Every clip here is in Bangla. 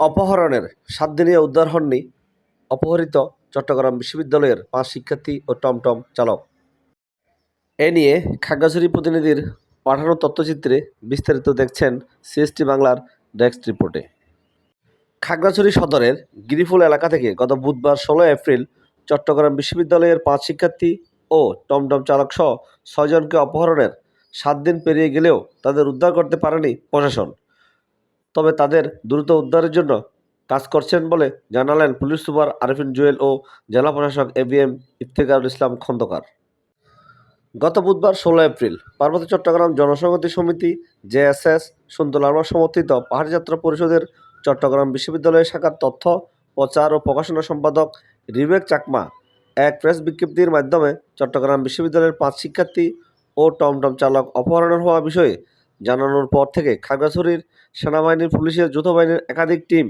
অপহরণের সাত দিনে উদ্ধার হননি অপহৃত চট্টগ্রাম বিশ্ববিদ্যালয়ের পাঁচ শিক্ষার্থী ও টমটম চালক। এ নিয়ে খাগড়াছড়ি প্রতিনিধির পাঠানো তথ্যচিত্রে বিস্তারিত দেখছেন সিএসটি বাংলার ডেস্ক রিপোর্টে। খাগড়াছড়ি সদরের গিরিফুল এলাকা থেকে গত বুধবার ষোলো এপ্রিল চট্টগ্রাম বিশ্ববিদ্যালয়ের পাঁচ শিক্ষার্থী ও টমটম চালক সহ ছয়জনকে অপহরণের সাত দিন পেরিয়ে গেলেও তাদের উদ্ধার করতে পারেনি প্রশাসন। তবে তাদের দ্রুত উদ্ধারের জন্য কাজ করছেন বলে জানালেন পুলিশ সুপার আরিফিন জুয়েল ও জেলা প্রশাসক A B M Iftekharul Islam Khandakar. গত বুধবার ষোলো এপ্রিল পার্বত্য চট্টগ্রাম জনসংহতি সমিতি জেএসএস সুন্দর লার্মা সমর্থিত পাহাড়যাত্রা পরিষদের চট্টগ্রাম বিশ্ববিদ্যালয় শাখার তথ্য, প্রচার ও প্রকাশনা সম্পাদক রিবেক চাকমা এক প্রেস বিজ্ঞপ্তির মাধ্যমে চট্টগ্রাম বিশ্ববিদ্যালয়ের পাঁচ শিক্ষার্থী ও টমটম চালক অপহরণের হওয়া বিষয়ে জানানোর পর থেকে খাগড়াছড়ির সেনাবাহিনীর পুলিশের যৌথ বাহিনীর একাধিক টিম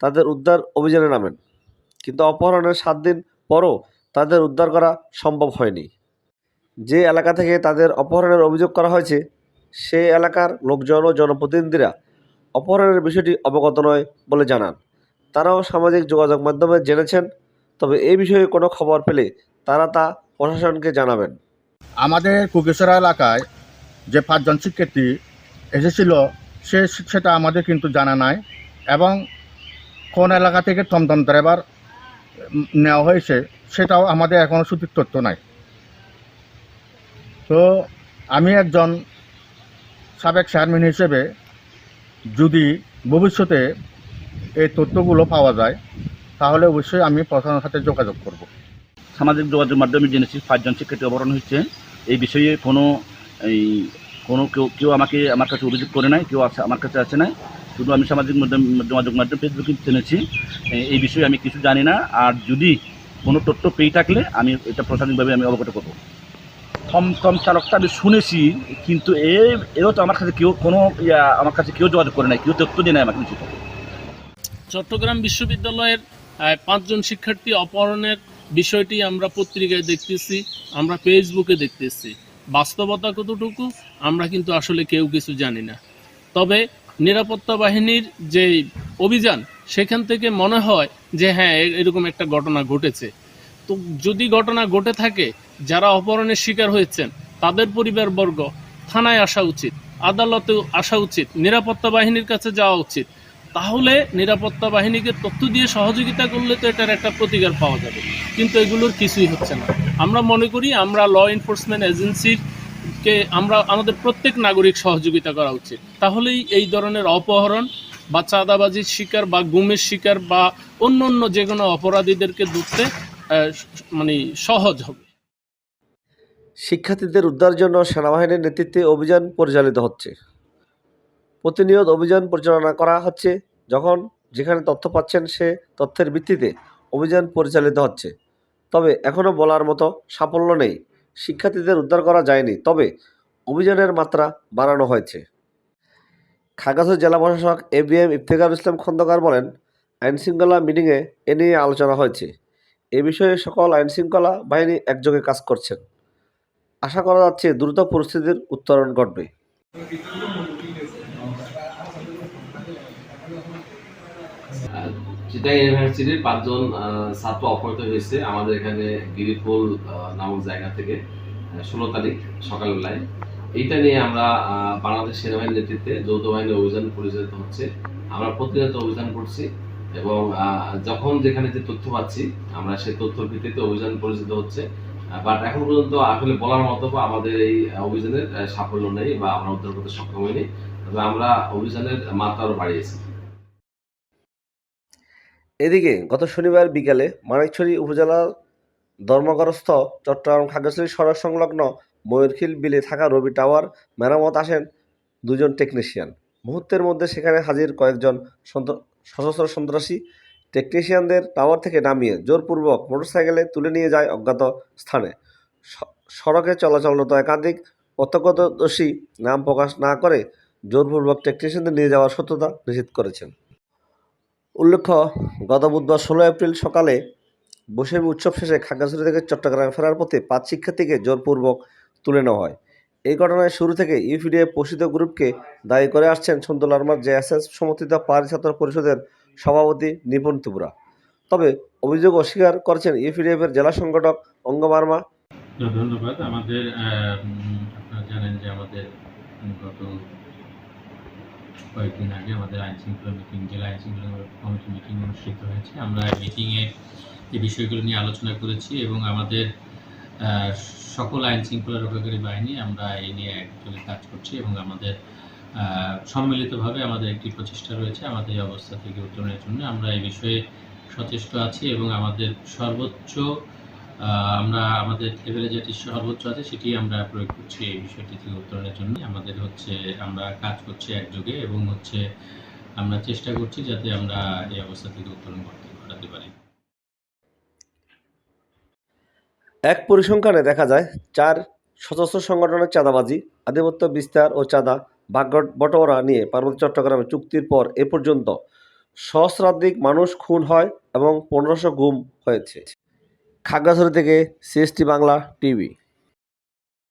তাদের উদ্ধার অভিযানে নামেন। কিন্তু অপহরণের সাত দিন পরও তাদের উদ্ধার করা সম্ভব হয়নি। যে এলাকা থেকে তাদের অপহরণের অভিযোগ করা হয়েছে সে এলাকার লোকজন ও জনপ্রতিনিধিরা অপহরণের বিষয়টি অবগত নয় বলে জানান। তারাও সামাজিক যোগাযোগ মাধ্যমে জেনেছেন, তবে এই বিষয়ে কোনো খবর পেলে তারা তা প্রশাসনকে জানাবেন। আমাদের কুকেশ্বরা এলাকায় যে পাঁচজন শিক্ষার্থী এসেছিল, সে সেটা আমাদের কিন্তু জানা নাই এবং কোন এলাকা থেকে টমটম ড্রাইভার নেওয়া হয়েছে সেটাও আমাদের এখনও সঠিক তথ্য নাই। তো আমি একজন সাবেক চেয়ারম্যান হিসেবে যদি ভবিষ্যতে এই তথ্যগুলো পাওয়া যায়, তাহলে অবশ্যই আমি প্রশাসনের সাথে যোগাযোগ করব। সামাজিক যোগাযোগ মাধ্যমে জেনেছি পাঁচজন শিক্ষার্থী অপহরণ হচ্ছে এই বিষয়ে কোনো এই কোনো কেউ কেউ আমাকে আমার কাছে অভিযোগ করে নাই, কেউ আছে, আমার কাছে আছে না শুধু আমি সামাজিক মাধ্যম, যোগাযোগ মাধ্যম ফেসবুকে জেনেছি। এই বিষয়ে আমি কিছু জানি না। আর যদি কোনো তথ্য পেয়ে থাকলে আমি এটা প্রশাসনিকভাবে আমি অবগত করব। থমথম চালকটা আমি শুনেছি, কিন্তু এ, এও তো আমার কাছে কেউ কোনো আমার কাছে কেউ যোগাযোগ করে নাই, কেউ তথ্য দিয়ে নাই আমাকে কিছু। চট্টগ্রাম বিশ্ববিদ্যালয়ের পাঁচজন শিক্ষার্থী অপহরণের বিষয়টি আমরা পত্রিকায় দেখতেছি, আমরা ফেসবুকে দেখতেছি। বাস্তবতা কতটুকু, আমরা কিন্তু আসলে কেউ কিছু জানি না। তবে নিরাপত্তা বাহিনীর যে অভিযান, সেখান থেকে মনে হয় যে হ্যাঁ এরকম একটা ঘটনা ঘটেছে। তো যদি ঘটনা ঘটে থাকে, যারা অপহরণের শিকার হয়েছেন, তাদের পরিবারবর্গ থানায় আসা উচিত, আদালতেও আসা উচিত, নিরাপত্তা বাহিনীর কাছে যাওয়া উচিত। তাহলে নিরাপত্তা বাহিনীকে তথ্য দিয়ে সহযোগিতা করলে তো এটার একটা প্রতিকার পাওয়া যাবে। কিন্তু এগুলোর কিছুই হচ্ছে না। আমরা মনে করি আমরা ল এনফোর্সমেন্ট এজেন্সির কে আমরা, আমাদের প্রত্যেক নাগরিক সহযোগিতা করা উচিত। তাহলেই এই ধরনের অপহরণ বা চাঁদাবাজির শিকার বা গুমের শিকার বা অন্য অন্য যে কোনো অপরাধীদেরকে ধরতে মানে সহজ হবে। শিক্ষার্থীদের উদ্ধার জন্য সেনাবাহিনীর নেতৃত্বে অভিযান পরিচালিত হচ্ছে। প্রতিনিয়ত অভিযান পরিচালনা করা হচ্ছে। যখন যেখানে তথ্য পাচ্ছেন সে তথ্যের ভিত্তিতে অভিযান পরিচালিত হচ্ছে। তবে এখনও বলার মতো সাফল্য নেই। শিক্ষার্থীদের উদ্ধার করা যায়নি, তবে অভিযানের মাত্রা বাড়ানো হয়েছে। খাগড়াছড়ি জেলা প্রশাসক A B M Iftekharul Islam Khandakar বলেন, আইনশৃঙ্খলা মিটিংয়ে এ নিয়ে আলোচনা হয়েছে। এ বিষয়ে সকল আইনশৃঙ্খলা বাহিনী একযোগে কাজ করছেন। আশা করা যাচ্ছে দ্রুত পরিস্থিতির উত্তরণ ঘটবে। চিটাং ইউনিভার্সিটির পাঁচজন ছাত্র অপহৃত হয়েছে আমাদের এখানে গিরিফুল নামক জায়গা থেকে ষোলো তারিখ সকালবেলায়। এইটা নিয়ে আমরা বাংলাদেশ সেনাবাহিনীর নেতৃত্বে যৌথ বাহিনী অভিযান পরিচালিত হচ্ছে। আমরা প্রতিনিয়ত অভিযান করছি এবং যখন যেখানে যে তথ্য পাচ্ছি, আমরা সেই তথ্যের ভিত্তিতে অভিযান পরিচিত হচ্ছে। বাট এখন পর্যন্ত আসলে বলার মতো আমাদের এই অভিযানের সাফল্য নেই বা আমরা উদ্ধার করতে সক্ষম হইনি। তবে আমরা অভিযানের মাত্রা আরও বাড়িয়েছি। এদিকে গত শনিবার বিকেলে মানিকছড়ি উপজেলার ধর্মগরস্থ চট্টগ্রাম খাগড়াছড়ি সড়ক সংলগ্ন ময়ূরখিল বিলে থাকা রবি টাওয়ার মেরামত আসেন দুজন টেকনিশিয়ান মুহূর্তের মধ্যে সেখানে হাজির কয়েকজন সশস্ত্র সন্ত্রাসী টেকনিশিয়ানদের টাওয়ার থেকে নামিয়ে জোরপূর্বক মোটরসাইকেলে তুলে নিয়ে যায় অজ্ঞাত স্থানে। সড়কে চলাচলরত একাধিক প্রত্যক্ষদর্শী। নাম প্রকাশ না করে জোরপূর্বক টেকনিশিয়ানদের নিয়ে যাওয়ার সত্যতা নিশ্চিত করেছেন। উল্লেখ্য, গত বুধবার ষোলো এপ্রিল সকালে বৈশাখী উৎসব শেষে খাগড়াছড়ি থেকে চট্টগ্রামে ফেরার পথে পাঁচ শিক্ষার্থীকে জোরপূর্বক তুলে নেওয়া হয়। এই ঘটনায় শুরু থেকে ইউপিডিএ পোষিত গ্রুপকে দায়ী করে আসছেন সন্তোল আর্মার জেএসএস সমর্থিত পাহাড়ি ছাত্র পরিষদের সভাপতি নিপুণ ত্রিপুরা তবে অভিযোগ অস্বীকার করেছেন ইউপিডিএফের জেলা সংগঠক অঙ্গ মার্মা তো ধন্যবাদ। আমাদের আপনারা জানেন যে আমাদের গত কয়েকদিন আগে আমাদের আইন শৃঙ্খলা মিটিং, জেলা আইন শৃঙ্খলা কমিটি মিটিং অনুষ্ঠিত হয়েছে। আমরা মিটিংয়ে এই বিষয়গুলো নিয়ে আলোচনা করেছি এবং আমাদের সকল আইন শৃঙ্খলা রক্ষাকারী বাহিনী আমরা এই নিয়ে অ্যাকচুয়ালি কাজ করছি এবং আমাদের সম্মিলিতভাবে আমাদের একটি প্রচেষ্টা রয়েছে আমাদের এই অবস্থা থেকে উত্তরণের জন্য। আমরা এই বিষয়ে সচেষ্ট আছি এবং আমাদের সর্বোচ্চ আমরা আমাদের লেভেলে যেটি সর্বোচ্চ আছে সেটি আমরা প্রয়োগ করছি এই বিষয়টি থেকে উত্তরণের জন্য। আমাদের হচ্ছে, আমরা কাজ করছি একযোগে এবং হচ্ছে আমরা চেষ্টা করছি যাতে আমরা এই অবস্থা থেকে উত্তরণ করতে করাতে পারি। এক পরিসংখ্যানে দেখা যায়, চার সশস্ত্র সংগঠনের চাঁদাবাজি, আধিপত্য বিস্তার ও চাঁদা ভাগ্য বটোয়ারা নিয়ে পার্বত্য চট্টগ্রামে চুক্তির পর এ পর্যন্ত সহস্রাধিক মানুষ খুন হয় এবং পনেরোশো গুম হয়েছে। খাগড়াছড়ি থেকে সিএসটি বাংলা টিভি।